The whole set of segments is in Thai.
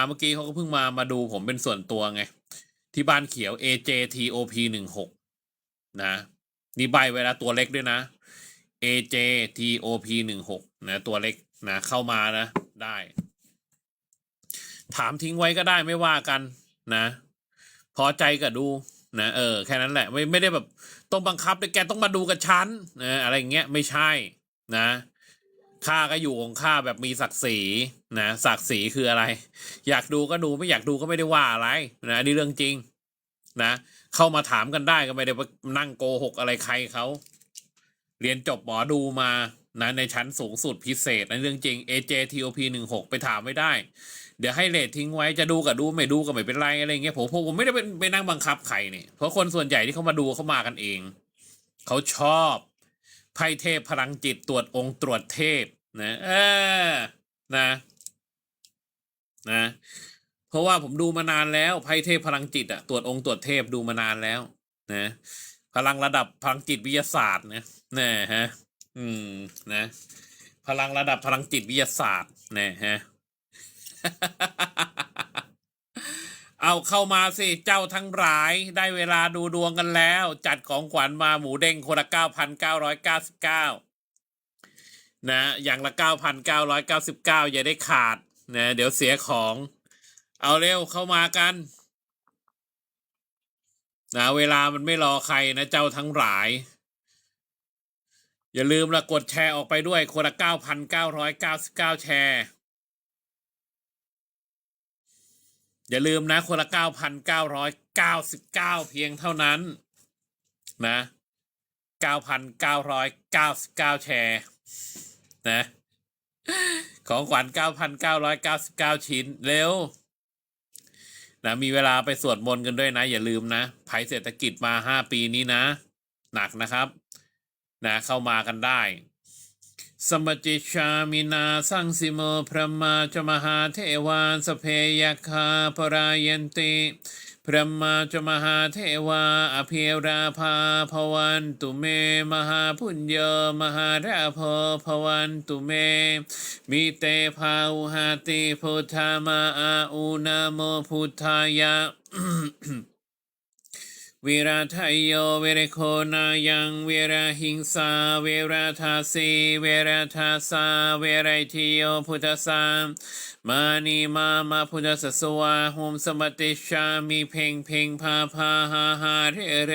มาเมื่อกี้เขาก็เพิ่งมามาดูผมเป็นส่วนตัวไง ที่บ้านเขียว AJTOP หนึ่งหกนะ นี่ใบไว้แล้วตัวเล็กด้วยนะ AJTOP หนึ่งหกนะ ตัวเล็กนะ เข้ามานะ ได้ ถามทิ้งไว้ก็ได้ไม่ว่ากันนะ พอใจก็ดูนะเออแค่นั้นแหละไม่ไม่ได้แบบต้องบังคับเลยแกต้องมาดูกับฉันนะอะไรอย่างเงี้ยไม่ใช่นะ ข้าก็อยู่ของข้าแบบมีศักดิ์ศรีนะศักดิ์ศรีคืออะไร อยากดูก็ดูไม่อยากดูก็ไม่ได้ว่าอะไรนะนนี้เรื่องจริงนะเข้ามาถามกันได้ก็ไม่ได้นั่งโกหกอะไรใครเขาเรียนจบหมอดูมานะในชั้นสูงสุดพิเศษในเรื่องจริง AJTOP หนึ่งหกไปถามไม่ได้ เดี๋ยวให้เลททิ้งไว้จะดูกับดูไม่ดูก็ไม่เป็นไรอะไรเงี้ยผมผมผมไม่ได้เป็นไปนั่งบังคับใครเนี่ยเพราะคนส่วนใหญ่ที่เขามาดูเขามากันเอง เขาชอบ ไพ่เทพพลังจิตตรวจองค์ตรวจเทพนะเออนะนะเพราะว่าผมดูมานานแล้วไพ่เทพพลังจิตอะตรวจองค์ตรวจเทพดูมานานแล้วนะพลังระดับพลังจิตวิทยาศาสตร์นะนะฮะอืมนะ พลังระดับพลังจิตวิทยาศาสตร์นะฮะ เอาเข้ามาสิเจ้าทั้งหลาย ได้เวลาดูดวงกันแล้ว จัดของขวัญมาหมูเด้งคนละเก้าพันเก้าร้อยเก้าสิบเก้านะ อย่างละเก้าพันเก้าร้อยเก้าสิบเก้าอย่าได้ขาดนะเดี๋ยวเสียของ เอาเร็วเข้ามากันนะเวลามันไม่รอใครนะเจ้าทั้งหลาย อย่าลืมละกดแชร์ออกไปด้วยคนละเก้าพันเก้าร้อยเก้าสิบเก้าแชร์ อย่าลืมนะ คนละเก้าพันเก้าร้อยเก้าสิบเก้าเพียงเท่านั้น นะเก้าพันเก้าร้อยเก้าสิบเก้าแชร์นะ ของขวัญเก้าพันเก้าร้อยเก้าสิบเก้าชิ้น เร็ว นะ มีเวลาไปสวดมนต์กันด้วยนะ อย่าลืมนะภัยเศรษฐกิจมาห้าปีนี้นะ หนักนะครับ นะ เข้ามากันได้ สมจิชามินาสังสิโมพระมาจมหาเทวาสเพยคาปรายันติพระมาจมหาเทวาอภิราภาภวันตุเม มหาพุญโยมหาราภภวันตุเมมิเตภาอุหาติพุทธามาอาอุนาโมพุทธายะ วิราทยโยเวรโคนายังเวราหิงสาเวราทาสีเวราทาสาเวไรทิโยพุทธสามมานีมามาพุทธสสวาหุมสมติชามีเพ่งเพ่งพาพาหาหาเรเร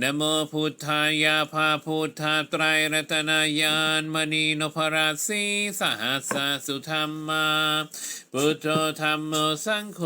นะโมพุทธายาภาพุทธาไตรรัตนายานมณีนพราสีสหัสสสุธรรมา พุทโธธรรมโมสังโฆ